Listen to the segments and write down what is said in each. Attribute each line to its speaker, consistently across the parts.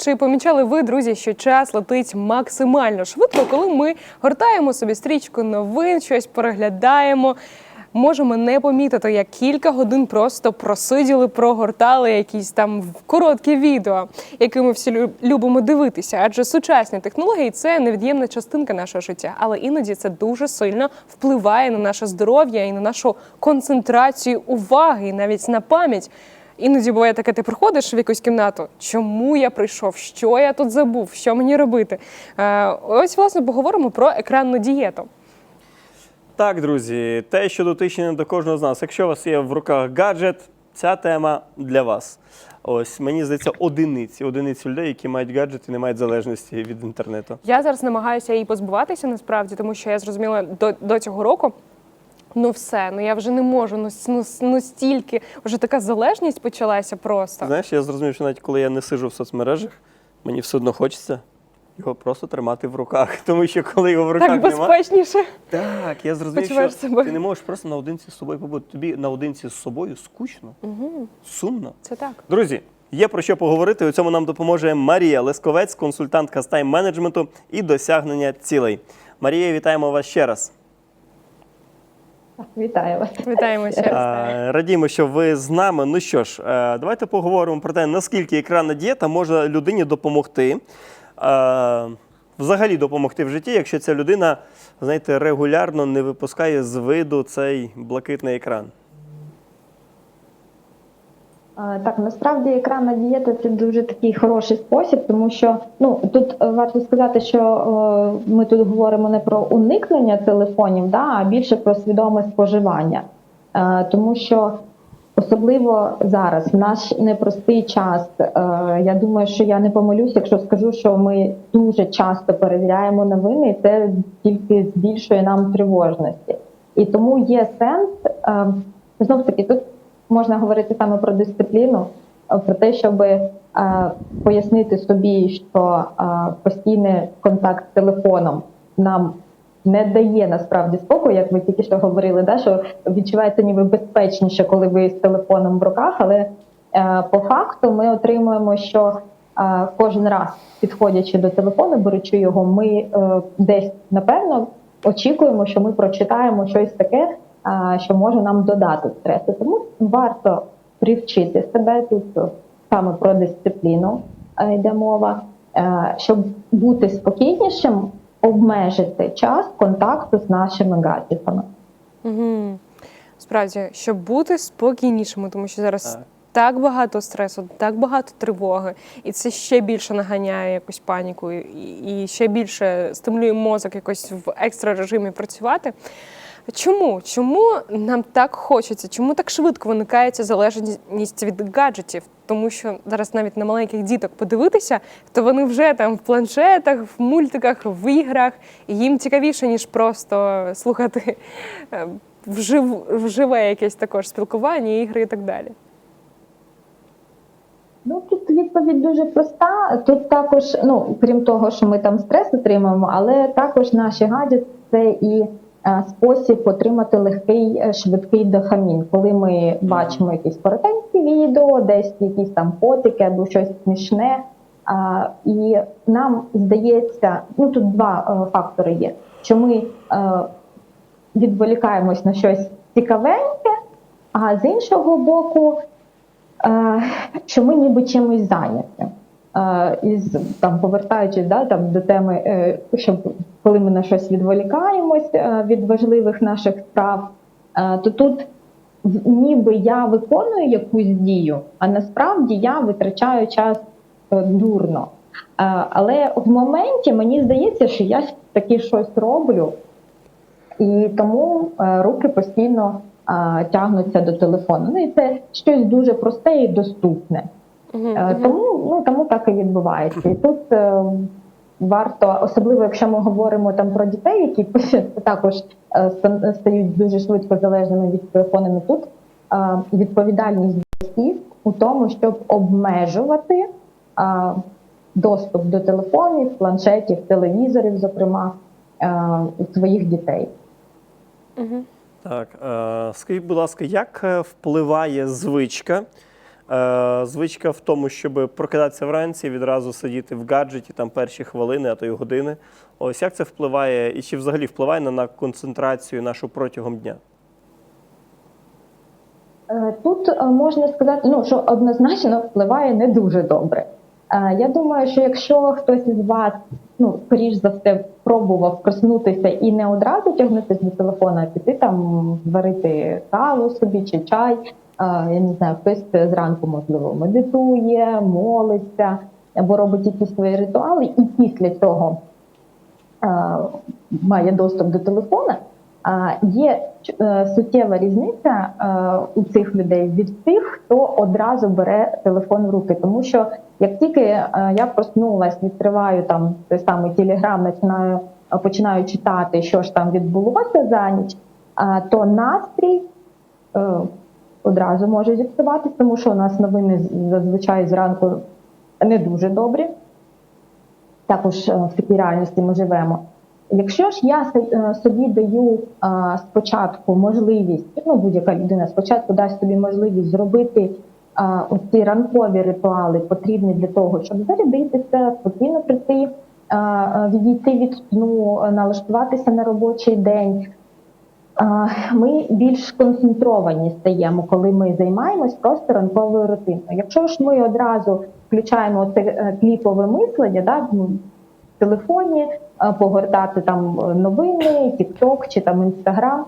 Speaker 1: Чи помічали ви, друзі, що час летить максимально швидко, коли ми гортаємо собі стрічку новин, щось переглядаємо? Можемо не помітити, як кілька годин просто просиділи, прогортали якісь там короткі відео, які ми всі любимо дивитися. Адже сучасні технології це невід'ємна частинка нашого життя, але іноді це дуже сильно впливає на наше здоров'я і на нашу концентрацію уваги, і навіть на пам'ять. Іноді буває таке, ти приходиш в якусь кімнату. Чому я прийшов? Що я тут забув? Що мені робити? Е, ось власне поговоримо про екранну дієту.
Speaker 2: Так, друзі, те, що дотичне до кожного з нас. Якщо у вас є в руках гаджет, ця тема для вас. Ось мені здається, одиниці, одиниці людей, які мають гаджет і не мають залежності від інтернету.
Speaker 1: Я зараз намагаюся її позбуватися насправді, тому що я зрозуміла до, до цього року. Ну все, ну я вже не можу. Ну, ну, ну стільки вже така залежність почалася просто.
Speaker 2: Знаєш, я зрозумів, що навіть коли я не сижу в соцмережах, мені все одно хочеться його просто тримати в руках. Тому що коли його в руках
Speaker 1: Так
Speaker 2: немає.
Speaker 1: безпечніше.
Speaker 2: Так, я зрозумів,
Speaker 1: Почуваєш
Speaker 2: що
Speaker 1: себе.
Speaker 2: ти не можеш просто наодинці з собою побути. Тобі наодинці з собою скучно, сумно.
Speaker 1: Це так.
Speaker 2: Друзі, є про що поговорити. У цьому нам допоможе Марія Лесковець, консультантка з тайм-менеджменту і досягнення цілей. Марія, вітаємо вас ще раз.
Speaker 3: Вітаю вас.
Speaker 1: Вітаємо ще раз.
Speaker 2: Радіємо, що ви з нами. Ну що ж, е, давайте поговоримо про те, наскільки екранна дієта може людині допомогти. е, Взагалі допомогти в житті, якщо ця людина, знаєте, регулярно не випускає з виду цей блакитний екран.
Speaker 3: Е, Так, насправді екранна дієта це дуже такий хороший спосіб, тому що ну тут е, варто сказати, що е, ми тут говоримо не про уникнення телефонів, да, а більше про свідоме споживання. Тому що особливо зараз, в наш непростий час, я думаю, що я не помилюсь, якщо скажу, що ми дуже часто перевіряємо новини, і це тільки збільшує нам тривожності. І тому є сенс знов таки тут можна говорити саме про дисципліну, е, про те, щоб е, пояснити собі, що е, постійний контакт з телефоном нам не дає насправді спокою, як ви тільки що говорили, да, що відчувається ніби безпечніше, коли ви з телефоном в руках, але по факту ми отримуємо, що кожен раз підходячи до телефону, беручи його, ми десь напевно очікуємо, що ми прочитаємо щось таке, що може нам додати стресу. Тому варто привчити себе тут саме про дисципліну е, йде мова, е, щоб бути спокійнішим, обмежити час контакту з нашими гаджетами.
Speaker 1: Угу. Справді, щоб бути спокійнішими, тому що зараз
Speaker 2: Так.
Speaker 1: так багато стресу, так багато тривоги, і це ще більше наганяє якусь паніку, і ще більше стимулює мозок якось в екстра режимі працювати. Чому? Чому нам так хочеться? Чому так швидко виникає залежність від гаджетів? Тому що зараз навіть на маленьких діток подивитися, то вони вже там в планшетах, в мультиках, в іграх, і їм цікавіше, ніж просто слухати е, вжив, вживе якесь також спілкування, ігри і так далі.
Speaker 3: Ну тут відповідь дуже проста. Тут також, ну крім того, що ми там стрес отримуємо, але також наші гаджети це і спосіб отримати легкий е, швидкий дофамін, коли ми бачимо якісь коротенькі відео, десь якісь там котики або щось смішне. А, і нам здається, ну тут два е, фактори є, що ми е, відволікаємось на щось цікавеньке, а з іншого боку, е, що ми ніби чимось зайняті. Е, із там повертаючись да, там, до теми, е, що коли ми на щось відволікаємось е, від важливих наших справ, е, то тут ніби я виконую якусь дію, а насправді я витрачаю час е, дурно. Але в моменті мені здається, що я таки щось роблю, і тому руки постійно тягнуться до телефону. Ну і це щось дуже просте і доступне. Тому ну тому так і відбувається. І тут е, варто, особливо якщо ми говоримо там про дітей, які також е, стають дуже швидко залежними від телефонів. Тут е, відповідальність батьків у тому, щоб обмежувати е, доступ до телефонів, планшетів, телевізорів, зокрема, е, своїх дітей.
Speaker 1: Мгм.
Speaker 2: Так, е, скажіть, будь ласка, як е, впливає звичка Е, звичка в тому, щоб прокидатися вранці, відразу сидіти в гаджеті там перші хвилини, а то й години. Ось як це впливає, і чи взагалі впливає на, концентрацію нашу протягом дня?
Speaker 3: Е, Тут е, можна сказати, ну що однозначно впливає не дуже добре. Е, Я думаю, що якщо хтось із вас, ну скоріш за все, пробував проснутися і не одразу тягнутися до телефона, а піти там зварити каву собі чи чай. Я не знаю, хтось зранку можливо медитує, молиться або робить якісь свої ритуали, і після цього має доступ до телефона. Є е, суттєва різниця е, у цих людей від тих, хто одразу бере телефон в руки. Тому що як тільки е, я проснулась, відкриваю там той самий телеграм, починаю, починаю читати, що ж там відбулося за ніч, то настрій одразу може зіпсуватись, тому що у нас новини зазвичай зранку не дуже добрі також е, в такій реальності ми живемо. Якщо ж я е, собі даю спочатку можливість, ну будь-яка людина спочатку дасть собі можливість зробити ці ранкові ритуали, потрібні для того, щоб зарядитися, спокійно прийти, відійти від сну, налаштуватися на робочий день. Ми більш концентровані стаємо, коли ми займаємось просто ранковою рутиною. Якщо ж ми одразу включаємо це е, кліпове мислення, да, ну, в телефоні, е, погортати там е, новини, TikTok чи там Instagram,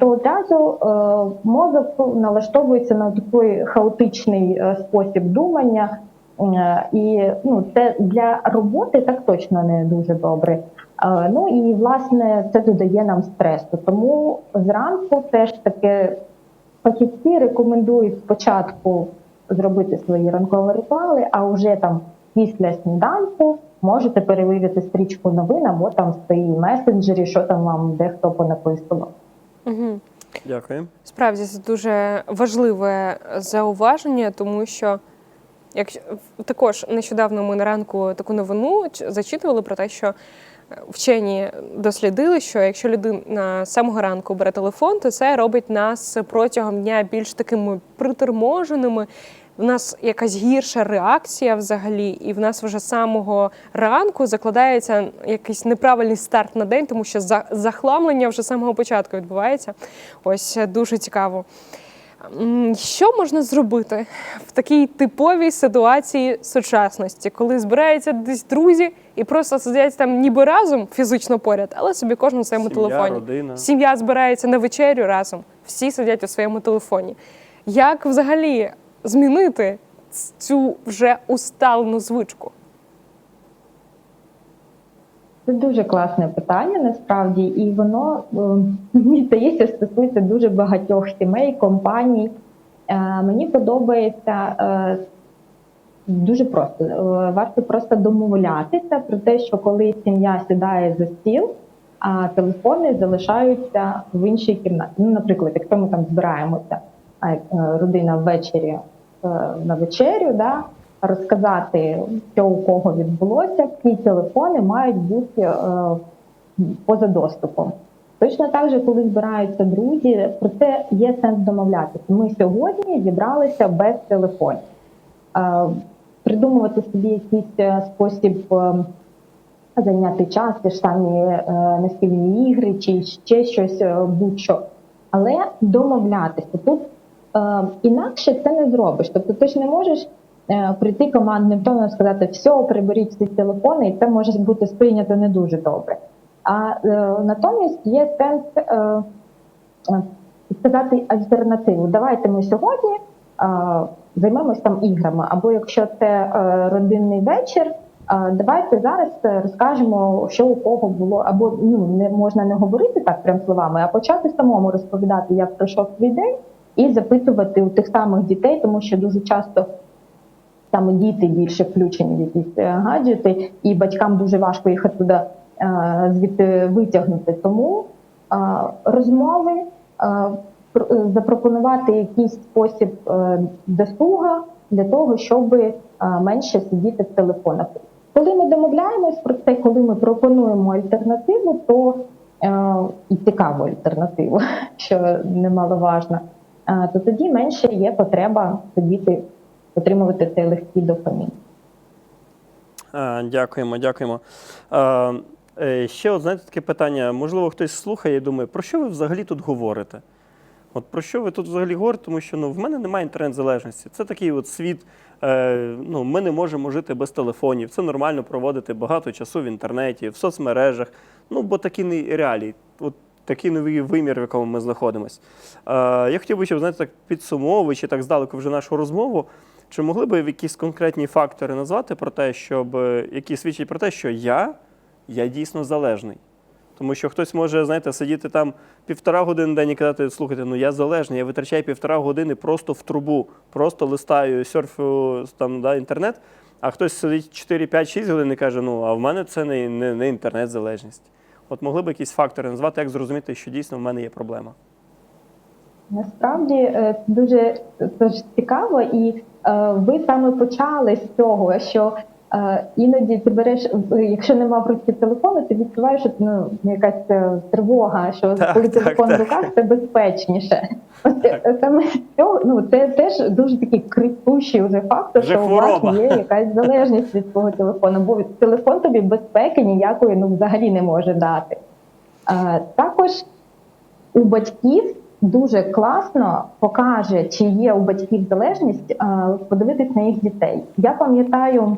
Speaker 3: то одразу мозок налаштовується на такий хаотичний спосіб думання. Е, І ну, це для роботи так точно не дуже добре. Е, Ну і власне це додає нам стресу. Тому зранку теж таки фахівці рекомендують спочатку зробити свої ранкові ритуали, а вже там після сніданку можете перевірити стрічку новин або там в своїй месенджері, що там вам дехто понаписував.
Speaker 1: Угу.
Speaker 2: Дякую.
Speaker 1: Справді це дуже важливе зауваження, тому що якщо також нещодавно ми на ранку таку новину зачитували про те, що е, вчені дослідили, що якщо людина самого ранку бере телефон, то це робить нас протягом дня більш такими приторможеними. В нас якась гірша реакція взагалі, і в нас вже з самого ранку закладається якийсь неправильний старт на день, тому що за- захламлення вже з самого початку відбувається. Ось е, дуже цікаво. Що можна зробити в такій типовій ситуації сучасності, коли збираються десь друзі і просто сидять там ніби разом фізично поряд, але собі кожен у своєму
Speaker 2: Сім'я,
Speaker 1: телефоні.
Speaker 2: родина.
Speaker 1: Сім'я збирається на вечерю разом, всі сидять у своєму телефоні. Як взагалі змінити цю вже усталену звичку?
Speaker 3: Це дуже класне питання насправді, і воно е, мені здається стосується дуже багатьох сімей, компаній. Е, Мені подобається е, дуже просто. Варто просто домовлятися про те, що коли сім'я сідає за стіл, а телефони залишаються в іншій кімнаті. Ну, наприклад, якщо ми там збираємося, родина ввечері на вечерю, да, розказати, що у кого відбулося, ці телефони мають бути е, поза доступом. Точно так же, коли збираються друзі, про це є сенс домовлятися. Ми сьогодні зібралися без телефонів. Е, Придумувати собі якийсь е, спосіб зайняти час, ті ж самі настільні ігри чи ще щось будь-що. Але домовлятися тут інакше це не зробиш. Тобто ти ж не можеш прийти командним тоном сказати, все, приберіть всі телефони, і це може бути сприйнято не дуже добре. А е, натомість є сенс е, е, сказати альтернативу. Давайте ми сьогодні е, займемось там іграми, або якщо це е, родинний вечір. е, Давайте зараз е, розкажемо, що у кого було, або ну не можна не говорити так прям словами, а почати самому розповідати, як пройшов твій день, і запитувати у тих самих дітей, тому що дуже часто саме діти більше включені в якісь е, гаджети, і батькам дуже важко їх туди звідти витягнути. Тому е, розмови, е, е, запропонувати якийсь спосіб е, досуга для того, щоб е, менше сидіти в телефонах. Коли ми домовляємось про це, коли ми пропонуємо альтернативу, то е, і цікаву альтернативу, що немаловажно, е, то тоді менше є потреба сидіти отримувати цей легкий дофамін.
Speaker 2: Дякуємо, дякуємо. Е, ще от знаєте таке питання. Можливо, хтось слухає і думає, про що ви взагалі тут говорите? От про що ви тут взагалі говорите? Тому що ну, в мене немає інтернет-залежності. Це такий от світ. Е, ну, ми не можемо жити без телефонів. Це нормально проводити багато часу в інтернеті, в соцмережах. Ну, бо такі не реалії. От такий новий вимір, в якому ми знаходимося. Я хотів би, щоб знаєте, так підсумовуючи так здалеку вже нашу розмову. Чи могли би якісь конкретні фактори назвати про те, щоб е, які свідчать про те, що я, я дійсно залежний? Тому що хтось може, знаєте, сидіти там півтора години день і казати, слухайте, ну я залежний, я витрачаю півтора години просто в трубу, просто листаю, серфю там да, інтернет, а хтось сидить 4, 5, 6 годин і каже, ну а в мене це не, не, не інтернет-залежність. От могли б якісь фактори назвати, як зрозуміти, що дійсно в мене є проблема.
Speaker 3: Насправді е, дуже ж цікаво, і ви саме почали з цього, що е, іноді ти береш, е, якщо нема в руці телефону, ти відчуваєш що, ну, якась е, тривога, що
Speaker 2: Так,
Speaker 3: коли
Speaker 2: так,
Speaker 3: телефон
Speaker 2: так.
Speaker 3: в руках, це безпечніше. Е, саме з цього, ну це теж дуже такий критущий вже фактор,
Speaker 2: Вже
Speaker 3: що у вас є якась залежність від свого телефону, бо телефон тобі безпеки ніякої ну взагалі не може дати. Е, також у батьків дуже класно покаже, чи є у батьків залежність, е, подивитись на їх дітей. Я пам'ятаю,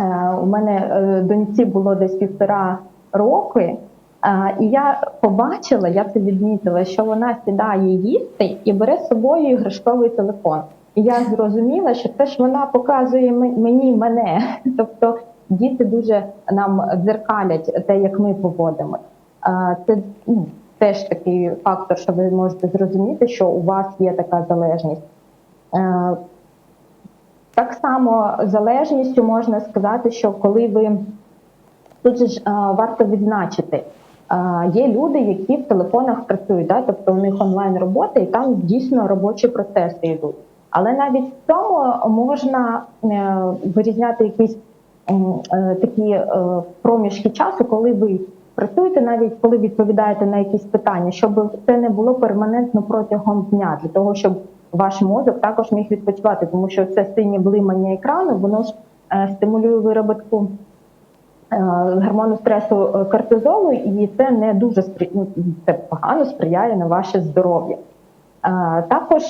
Speaker 3: е, у мене е, доньці було десь півтора роки, і я побачила, я це відмітила, що вона сідає їсти і бере з собою іграшковий телефон. І я зрозуміла, що це ж вона показує мені мене. Тобто діти дуже нам дзеркалять те, як ми поводимо. Це ну, теж такий фактор, що ви можете зрозуміти, що у вас є така залежність. Е, Так само залежністю можна сказати, що коли ви тут ж е, варто відзначити, е, є люди, які в телефонах працюють, да? тобто у них онлайн робота, і там дійсно робочі процеси йдуть. Але навіть в цьому можна вирізняти якісь такі проміжки часу, коли ви працюєте, навіть коли відповідаєте на якісь питання, щоб це не було перманентно протягом дня, для того, щоб ваш мозок також міг відпочивати, тому що це синє блимання екрану, воно ж е, стимулює вироботку е, гормону стресу е, кортизолу, і це не дуже спри... ну, це погано сприяє на ваше здоров'я. Також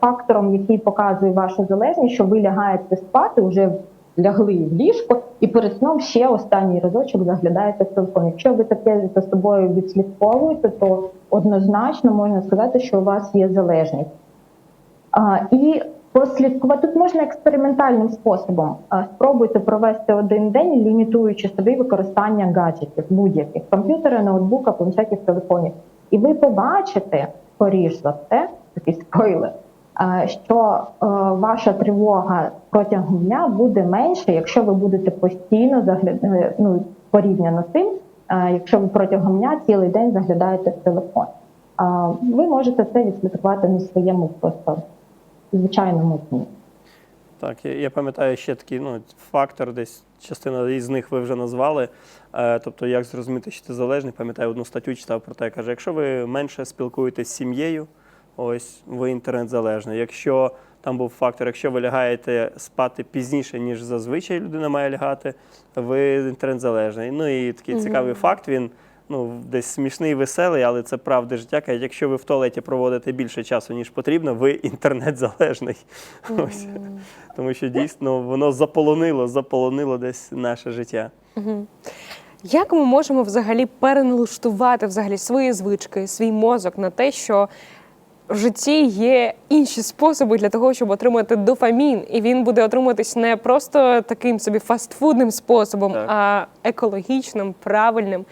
Speaker 3: фактором, який показує вашу залежність, що ви лягаєте спати, вже лягли в ліжко, і перед сном ще останній разочок заглядаєте в телефон. Якщо ви таке за собою відслідковуєте, то однозначно можна сказати, що у вас є залежність. А, І послідкувати тут можна експериментальним способом. А, Спробуйте провести один день, лімітуючи собі використання гаджетів будь-яких комп'ютера, ноутбука, планшетів, телефонів. І ви побачите, скоріш за все, такий спойлер, що е, ваша тривога протягом дня буде менше, якщо ви будете постійно заглядати ну, порівняно з тим, е, якщо ви протягом дня цілий день заглядаєте в телефон. Ви можете це відслідкувати на своєму просто звичайному дні.
Speaker 2: Так, я, я пам'ятаю ще такий ну, фактор, десь частина із них ви вже назвали. Е, тобто, як зрозуміти, що ти залежний, пам'ятаю, одну статтю читав про те, каже, якщо ви менше спілкуєтесь з сім'єю, ось ви інтернет-залежний. Якщо там був фактор, якщо ви лягаєте спати пізніше, ніж зазвичай людина має лягати, ви інтернет-залежний. Ну і такий цікавий факт, він ну, десь смішний веселий, але це правда життя. Каже, якщо ви в туалеті проводите більше часу, ніж потрібно, ви інтернет-залежний. Ось. Тому що дійсно воно заполонило, заполонило десь наше життя.
Speaker 1: Як ми можемо взагалі переналаштувати взагалі свої звички, свій мозок на те, що в житті є інші способи для того, щоб отримати дофамін, і він буде отримуватись не просто таким собі фастфудним способом,
Speaker 2: Так.
Speaker 1: а екологічним, правильним.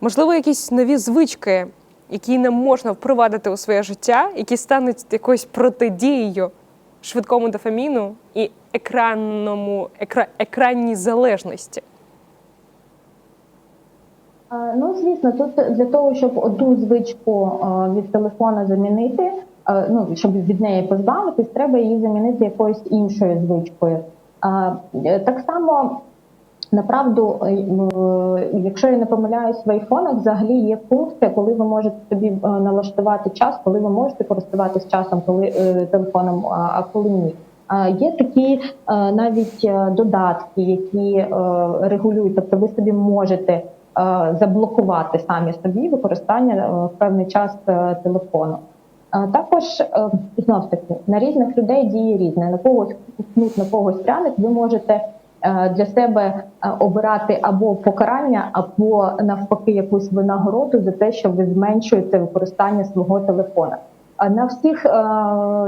Speaker 1: Можливо, якісь нові звички, які нам можна впровадити у своє життя, які стануть якоюсь протидією швидкому дофаміну і екранному екра, екранній залежності.
Speaker 3: Ну, звісно, тут для того, щоб одну звичку від телефона замінити, ну щоб від неї позбавитись, треба її замінити якоюсь іншою звичкою. Е, Так само, направду, е, якщо я не помиляюсь, в айфонах взагалі є функція, коли ви можете собі е, налаштувати час, коли ви можете користуватись часом, коли телефоном, а коли ні. Є такі навіть додатки, які регулюють, тобто ви собі можете заблокувати самі собі використання е, в певний час е, телефону. Е, Також е, знов таки на різних людей діє різне. На когось кнут, на когось пряник. Ви можете е, для себе е, обирати або покарання, або навпаки якусь винагороду за те, що ви зменшуєте використання свого телефона. На всіх е,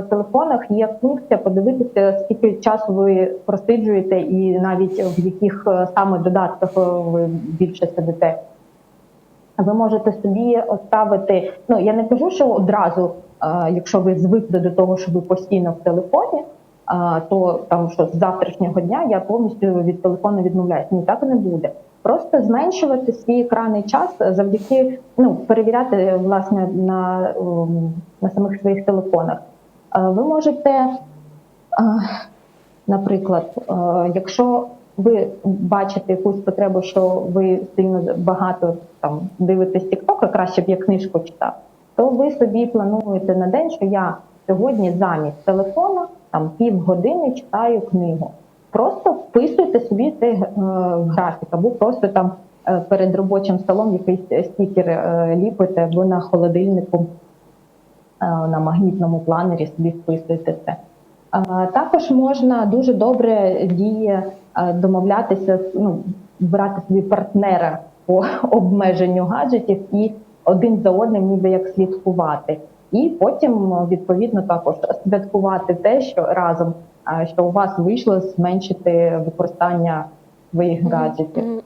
Speaker 3: телефонах є функція подивитися, скільки часу ви просиджуєте, і навіть в яких е, саме додатках е, ви більше сидите. Ви можете собі ставити. Ну я не кажу, що одразу, е, якщо ви звикли до того, що ви постійно в телефоні, е, то там що з завтрашнього дня я повністю від телефону відмовляюсь. Ні, так не буде. Просто зменшувати свій екранний час завдяки ну перевіряти власне на, на самих своїх телефонах. Е, Ви можете, е, наприклад, е, якщо ви бачите якусь потребу, що ви сильно багато там дивитесь TikTok, а краще б я книжку читав, то ви собі плануєте на день, що я сьогодні замість телефона там півгодини читаю книгу. Просто вписуйте собі цей е, графік, або просто там е, перед робочим столом якийсь стікер е, ліпите, або на холодильнику на магнітному планері собі вписуєте це. Також можна дуже добре діє домовлятися, ну, брати собі партнера по обмеженню гаджетів і один за одним ніби як слідкувати. І потім відповідно також святкувати те, що разом що у вас вийшло зменшити використання своїх гаджетів.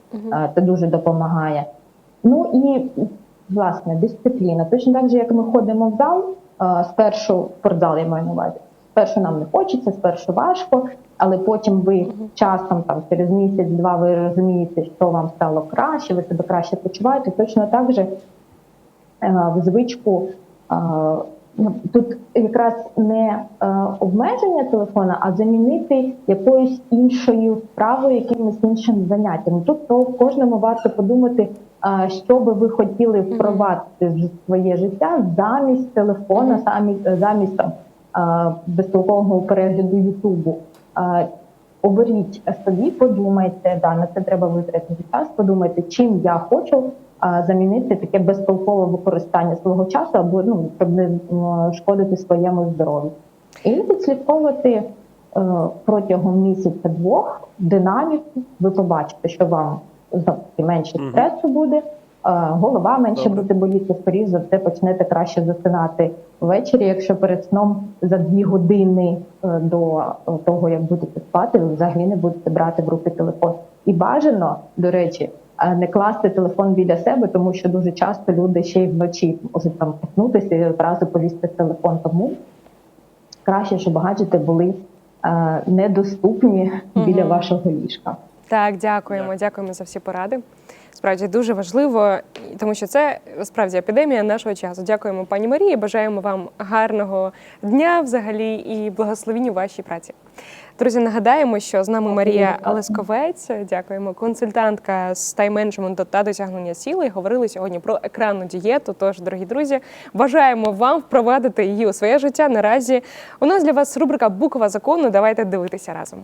Speaker 3: Це дуже допомагає. Ну і власне дисципліна. Точно так же, як ми ходимо в зал, спершу в спортзал я маю на увазі. Спершу нам не хочеться, спершу важко, але потім ви часом, там через місяць-два, ви розумієте, що вам стало краще, ви себе краще почуваєте. Точно так же в звичку. Е, ну, Тут якраз не е, обмеження телефона, а замінити якоюсь іншою справою, якимось іншим заняттям. Тут то кожному варто подумати, е, що би ви хотіли впровадити в своє життя замість телефона, замість, замість там е, безтолкового перегляду Ютубу. Оберіть собі, подумайте, да, на це треба витратити час. Подумайте, чим я хочу а, замінити таке безтолкове використання свого часу, або ну щоб не шкодити своєму здоров'ю, і відслідковувати е, протягом місяця-двох динаміку. Ви побачите, що вам таки менше стресу буде, голова менше
Speaker 2: Добре.
Speaker 3: буде боліти, скоріш за все почнете краще засинати ввечері, якщо перед сном за дві години е, до е, того, як будете спати, ви взагалі не будете брати в руки телефон. І бажано, до речі, е, не класти телефон біля себе, тому що дуже часто люди ще й вночі можуть там проснутися і одразу полізти в телефон. Тому краще, щоб гаджети були е, недоступні біля вашого ліжка.
Speaker 1: Так, дякуємо, дякуємо за всі поради. Справді дуже важливо, тому що це справді епідемія нашого часу. Дякуємо, пані Марії. Бажаємо вам гарного дня взагалі і благословінь у вашій праці. Друзі, нагадаємо, що з нами Марія Лесковець, дякуємо, консультантка з тайм-менеджменту та досягнення цілей. Говорили сьогодні про екранну дієту. Тож, дорогі друзі, бажаємо вам впровадити її у своє життя. Наразі у нас для вас рубрика Буква закону. Давайте дивитися разом.